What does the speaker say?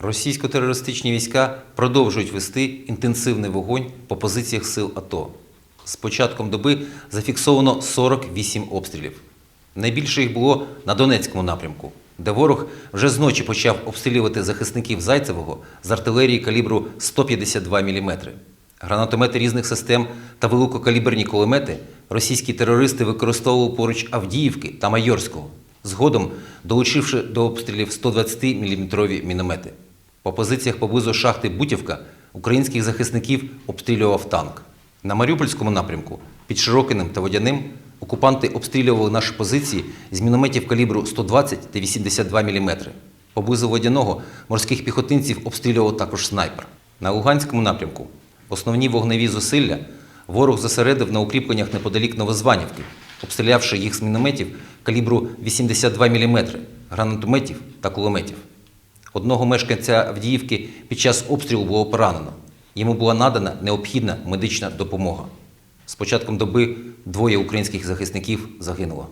Російсько-терористичні війська продовжують вести інтенсивний вогонь по позиціях сил АТО. З початком доби зафіксовано 48 обстрілів. Найбільше їх було на Донецькому напрямку, де ворог вже зночі почав обстрілювати захисників Зайцевого з артилерії калібру 152 мм. Гранатомети різних систем та великокаліберні кулемети російські терористи використовували поруч Авдіївки та Майорського, згодом долучивши до обстрілів 120-мм міномети. По позиціях поблизу шахти Бутівка українських захисників обстрілював танк. На Маріупольському напрямку під Широкиним та Водяним окупанти обстрілювали наші позиції з мінометів калібру 120 та 82 мм. Поблизу Водяного морських піхотинців обстрілював також снайпер. На Луганському напрямку основні вогневі зусилля ворог зосередив на укріпленнях неподалік Новозванівки, обстрілявши їх з мінометів калібру 82 мм, гранатометів та кулеметів. Одного мешканця Авдіївки під час обстрілу було поранено. Йому була надана необхідна медична допомога. З початком доби двоє українських захисників загинуло.